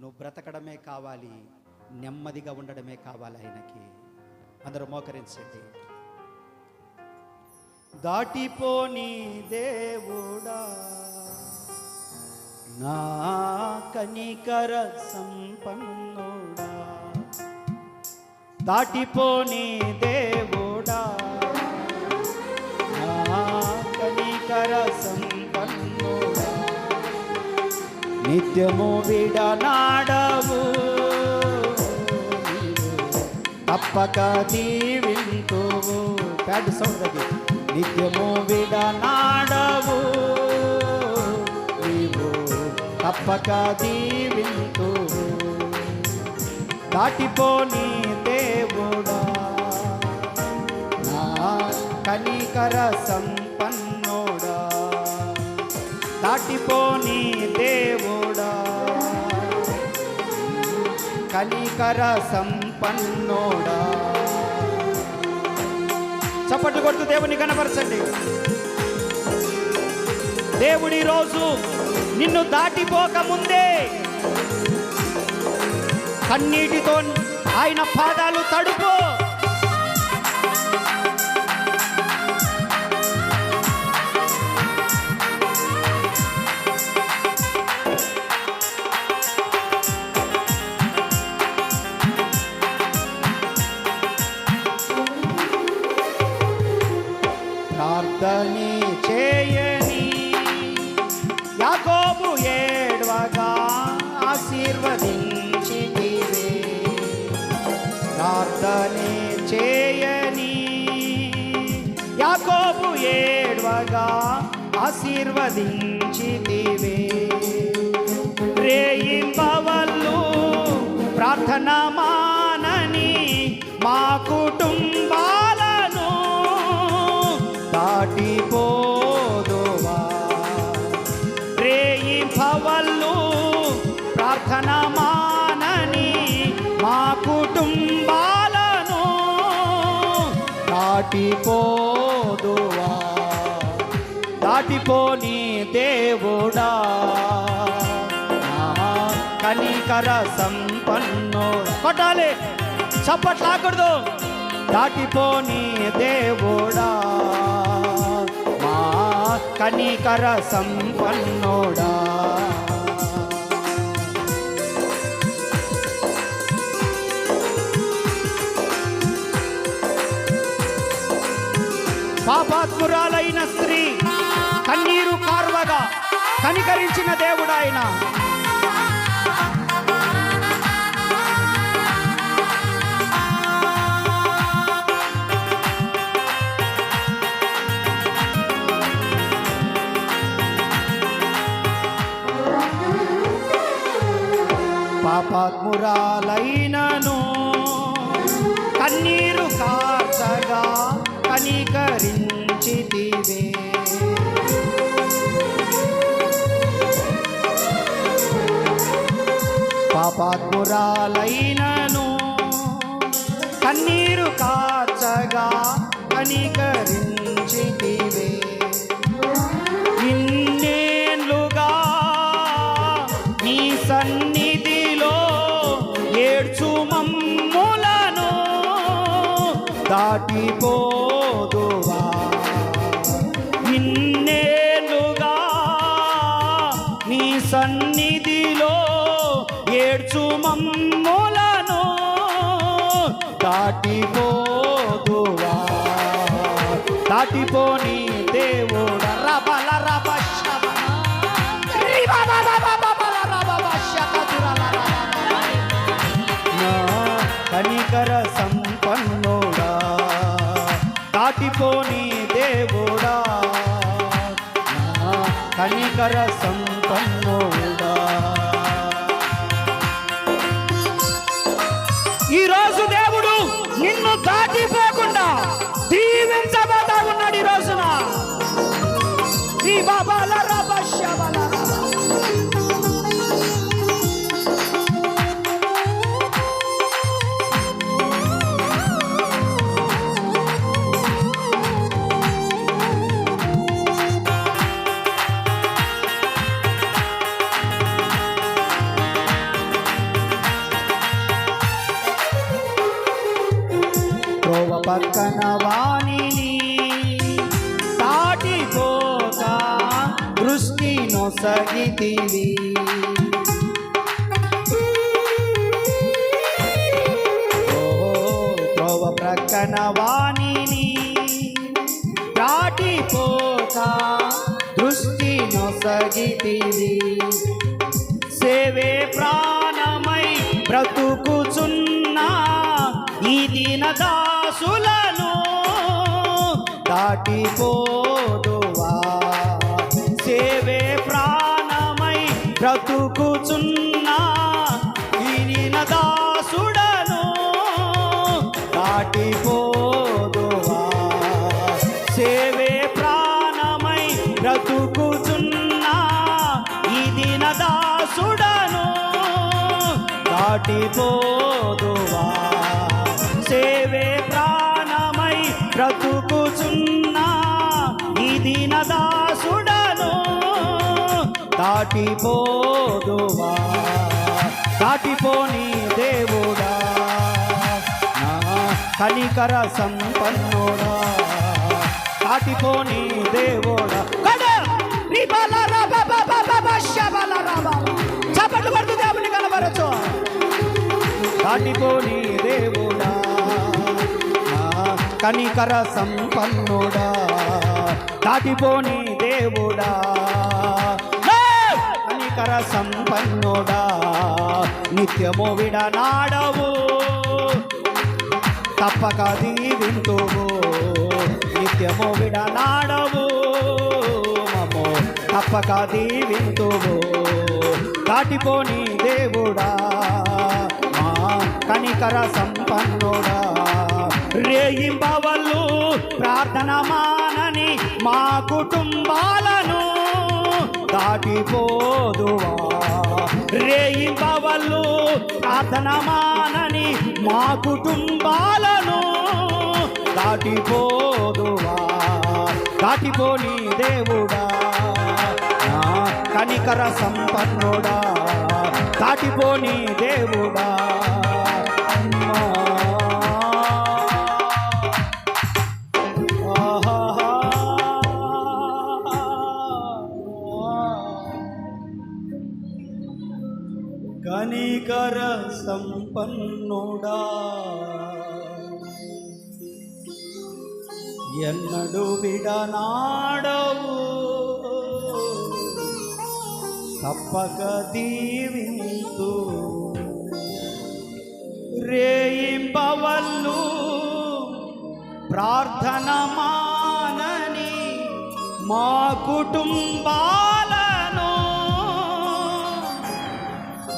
నువ్వు బ్రతకడమే కావాలి నెమ్మదిగా ఉండడమే కావాలి ఆయనకి. అందరూ మోకరించండి. దాటిపోని దేవుడా నా కనికర సంపన్నుడా. దాటిపోని దేవుడా నా కనికర సంపన్నుడా. నిత్యము విడనా తప్పక దీవింతువు ప్యాడ్ సౌండ్ అది. నిత్యము విడనాడవు నీవు తప్పక దీవింతువు దాటిపోని దేవుడా. నా కనికర సంపన్నోడా. దాటిపోని దేవుడా. కనికర సంపన్నోడా. చప్పట్లు కొడుతూ దేవుని కనపరచండి. దేవుడి రోజు నిన్ను దాటిపోక ముందే కన్నీటితో ఆయన పాదాలు తడుపు. ప్రార్థనే చేయని యాకోబు ఏడ్వగా ఆశీర్వదించితివే. ప్రార్థనే చేయని యాకోబు ఏడ్వగా ఆశీర్వదించితివే. రేయింబవల్లు ప్రార్థన దాటిపోదువా దాటిపోని దేవుడా. నా కనికర సంపన్నోడా కొట్టాలి చప్పట్లాకూడదు దాటిపోని దేవుడా. మా కనికర సంపన్నోడా. పాపాత్మురాలైన స్త్రీ కన్నీరు కార్వగా కనికరించిన దేవుడాయన. పాపాత్మురాలైనను కన్నీరు కాచగా కనికరించితివే. పోని దేవుడ. రబల రబ శబన. కనికర సంపన్నుడా. దాటిపోని దేవుడా. కనికర సంపన్నుడా. ఈరోజు పక్కన వాణిని దాటిపోక దృష్టి నొసగితివి ఓ త్రోవ ప్రక్కన వాణిని దాటిపోక దృష్టి నొసగితివి సేవే ప్రాణమై బ్రతుకుచున్నా ఈ దినదా దాసులను దాటిపోదువా. సేవే ప్రాణమై బ్రతుకుచున్నా. ఈ దాసుడను దాటిపోదువా. సేవే ప్రాణమై బ్రతుకుచున్నా. ఇది దిన దాసుడను దాటిపోదువా దాటిపోదువా దాటిపోని దేవుడా? నా కనికర సంపన్నుడా? దాటిపోని దేవుడా? కడ! రిబల రబ చప్పట్లు కొడుతూ దేవుని కనబరచు దాటిపోని దేవుడా? నా కనికర సంపన్నుడా? దాటిపోని దేవుడా? కనికర సంపన్నుడా నిత్యము విడనాడవు. తప్పక దీవింతువు నిత్యము విడనాడవు. మమో తప్పక దీవింతువు దాటిపోని దేవుడా మా కనికర సంపన్నుడా. రేయింపవల్లు ప్రార్థన మానని మా కుటుంబాలను దాటిపోదువా. రేయింపవల్లు అతనమానని మా కుటుంబాలను దాటిపోదువా. దాటిపోని దేవుడా. కనికర సంపన్నుడా. దాటిపోని దేవుడా. సంపన్నుడా. ఎన్నడు విడనాడవు. తప్పక దీవింతు. రేయింపవల్లు ప్రార్థన మానని మా కుటుంబాలను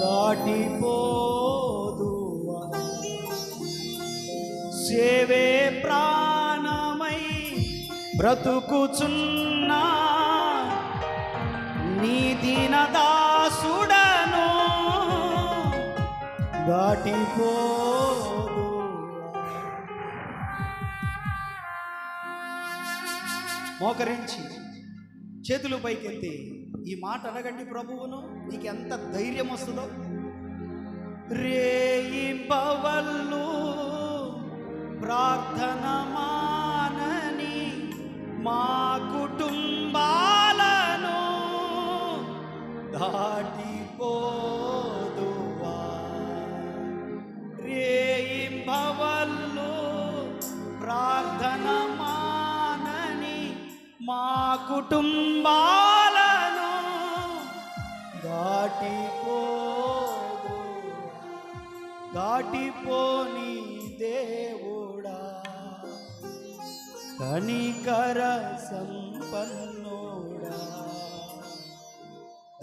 దాటిపో. సేవే ప్రాణమై బ్రతుకుచున్నా. నీ దీన దాటిపో. మోకరించి చేతులు పైకెత్తి ఈ మాట అనగండి ప్రభువును. నీకు ఎంత ధైర్యం వస్తుందో. రేయింపవల్లు ప్రార్థన మానని మా కుటుంబాలను దాటిపోదువా. రేయింపవల్లు ప్రార్థన మానని మా కుటుంబాలను దాటిపో దాటిపోని కనికర సంపన్నోడా.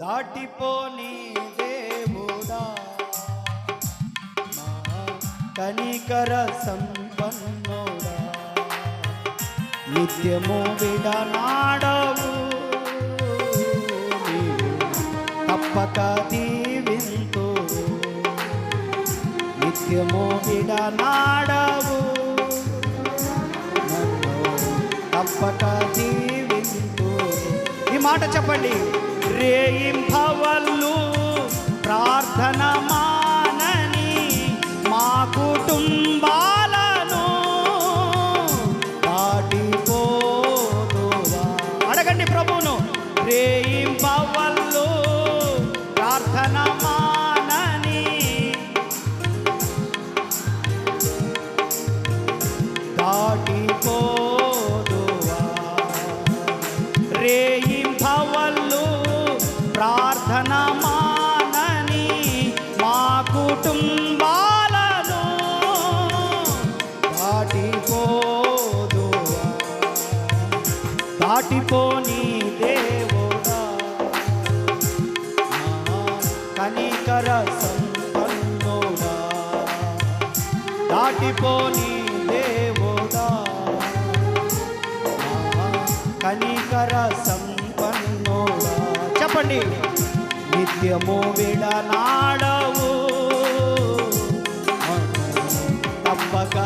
దాటిపోని దేవుడా. మా కనికర సంపన్నుడా. నిత్యము విడనాడవు. తప్పక దీవింతు నిత్యము విడనాడవు. తప్పక ఈ మాట చెప్పండి. రేయింభవల్లు ప్రార్థన మానని మా దాటిపోదువా దాటిపోని దేవుడా. కనికర సంపన్నుడా. దాటిపోని దేవుడా. కనికర సంపన్నుడా. చెప్పండి. నిత్యము విడనాడవు. తప్పక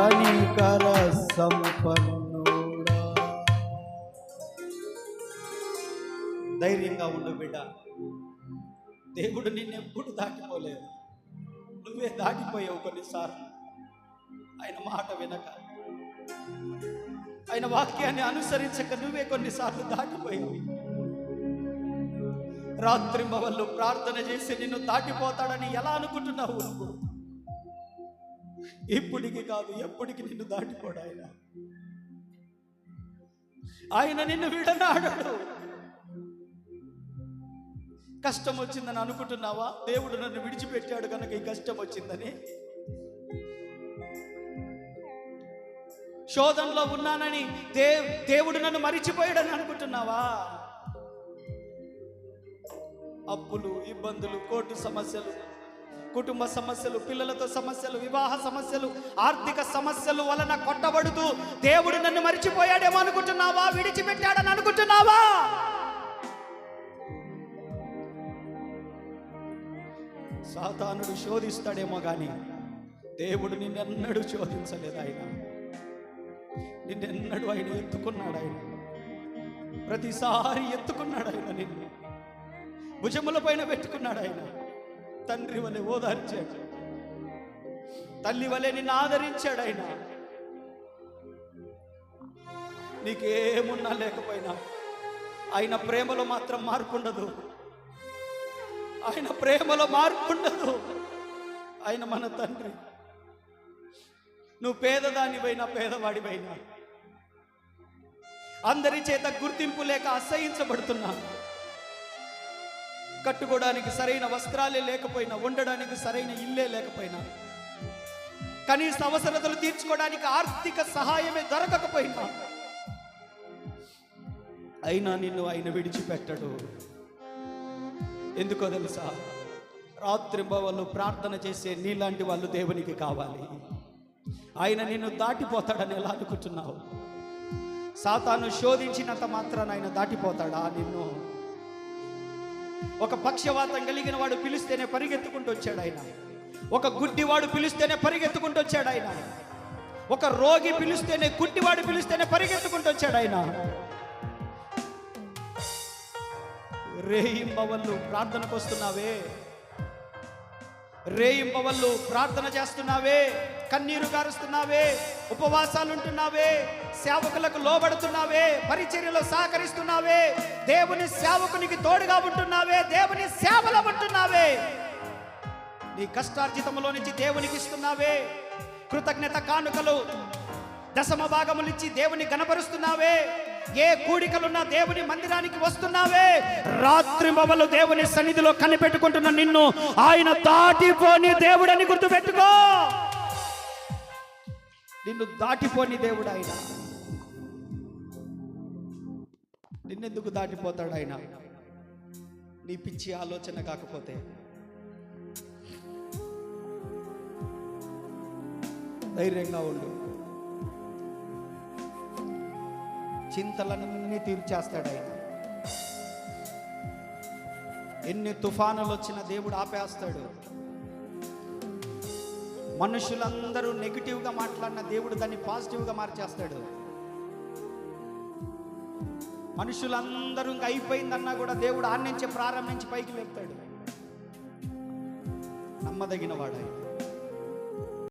కనికర సంపన్నుడా ధైర్యంగా ఉండు బిడ్డ. దేవుడు నిన్నెప్పుడు దాటిపోలేదు. నువ్వే దాటిపోయావు కొన్నిసార్లు. ఆయన మాట వినక. ఆయన వాక్యాన్ని అనుసరించక నువ్వే కొన్నిసార్లు దాటిపోయావు. రాత్రి మవల్లో ప్రార్థన చేసి నిన్ను దాటిపోతాడని ఎలా అనుకుంటున్నావు నువ్వు? ఇప్పటికి కాదు ఎప్పటికి నిన్ను దాటిపోడు ఆయన. ఆయన నిన్ను విడనాడడు. కష్టం వచ్చిందని అనుకుంటున్నావా? దేవుడు నన్ను విడిచిపెట్టాడు కనుక ఈ కష్టం వచ్చిందని. శోధనలో ఉన్నానని దే దేవుడు నన్ను మరిచిపోయాడని అనుకుంటున్నావా? అప్పులు ఇబ్బందులు కోర్టు సమస్యలు కుటుంబ సమస్యలు పిల్లలతో సమస్యలు వివాహ సమస్యలు ఆర్థిక సమస్యలు వలన కొట్టబడుతూ దేవుడు నన్ను మరిచిపోయాడేమో అనుకుంటున్నావా? విడిచిపెట్టాడని అనుకుంటున్నావా? సాతానుడు శోధిస్తాడేమో కానీ దేవుడు నిన్నెన్నడూ శోధించలేదు ఆయన. నిన్నెన్నడూ ఆయన ఎత్తుకున్నాడు ఆయన. ప్రతిసారి ఎత్తుకున్నాడు ఆయన నిన్ను. భుజముల పైన పెట్టుకున్నాడు ఆయన. తండ్రి వలె ఓదార్చాడు. తల్లి వలె నిన్ను ఆదరించాడు ఆయన. నీకేమున్నా లేకపోయినా ఆయన ప్రేమలో మాత్రం మార్పుండదు ఆయన ప్రేమలో మార్పుండదు ఆయన మన తండ్రి. నువ్వు పేదదానివైనా పేదవాడివైనా అందరి చేత గుర్తింపు లేక అసహించబడుతున్నా కట్టుకోవడానికి సరైన వస్త్రాలే లేకపోయినా ఉండడానికి సరైన ఇల్లే లేకపోయినా కనీస అవసరతలు తీర్చుకోవడానికి ఆర్థిక సహాయమే దొరకకపోయినా అయినా నిన్ను ఆయన విడిచిపెట్టడు. ఎందుకో తెలుసా? రాత్రి వాళ్ళు ప్రార్థన చేసే నీలాంటి వాళ్ళు దేవునికి కావాలి. ఆయన నిన్ను దాటిపోతాడని ఎలా అనుకుంటున్నావు? సాతాను శోధించినంత మాత్రాన ఆయన దాటిపోతాడా నిన్ను? ఒక పక్షవాతం కలిగిన వాడు పిలిస్తేనే పరిగెత్తుకుంటూ వచ్చాడు ఆయన. ఒక గుడ్డివాడు పిలిస్తేనే పరిగెత్తుకుంటూ వచ్చాడు ఆయన. ఒక రోగి పిలిస్తేనే గుడ్డివాడు పిలిస్తేనే పరిగెత్తుకుంటూ వచ్చాడు ఆయన. రేయింబవళ్ళు ప్రార్థనకు వస్తున్నావే. రేయింబవళ్ళు ప్రార్థన చేస్తున్నావే. కన్నీరు గారుస్తున్నావే ఉపవాసాలు ఉంటున్నావే సేవకులకు లోబడుతున్నావే పరిచర్యలో సహకరిస్తున్నావే దేవుని సేవకునికి తోడుగా ఉంటున్నావే దేవుని సేవలో ఉంటున్నావే. నీ కష్టార్జితంలో నుంచి దేవునికి ఇస్తున్నావే. కృతజ్ఞత కానుకలు దశమ భాగములిచ్చి దేవుని కనపరుస్తున్నావే ఏ కూడికలున్నా దేవుని మందిరానికి వస్తున్నావే. రాత్రి మొబలు దేవుని సన్నిధిలో కనిపెట్టుకుంటున్న నిన్ను ఆయన దాటిపోని దేవుడని గుర్తుపెట్టుకో. నిన్ను దాటిపోని దేవుడు ఆయన నిన్నెందుకు దాటిపోతాడు ఆయన నీ పిచ్చి ఆలోచన కాకపోతే. ధైర్యంగా ఉండు. చింతలన్నీ తీర్చేస్తాడు ఆయన ఎన్ని తుఫానులు వచ్చినా దేవుడు ఆపేస్తాడు. మనుషులందరూ నెగిటివ్గా మాట్లాడిన దేవుడు దాన్ని పాజిటివ్గా మార్చేస్తాడు. మనుషులందరూ ఇంకా అయిపోయిందన్నా కూడా దేవుడు ఆన్నించి ప్రారంభించి పైకి లేపుతాడు. నమ్మదగిన వాడు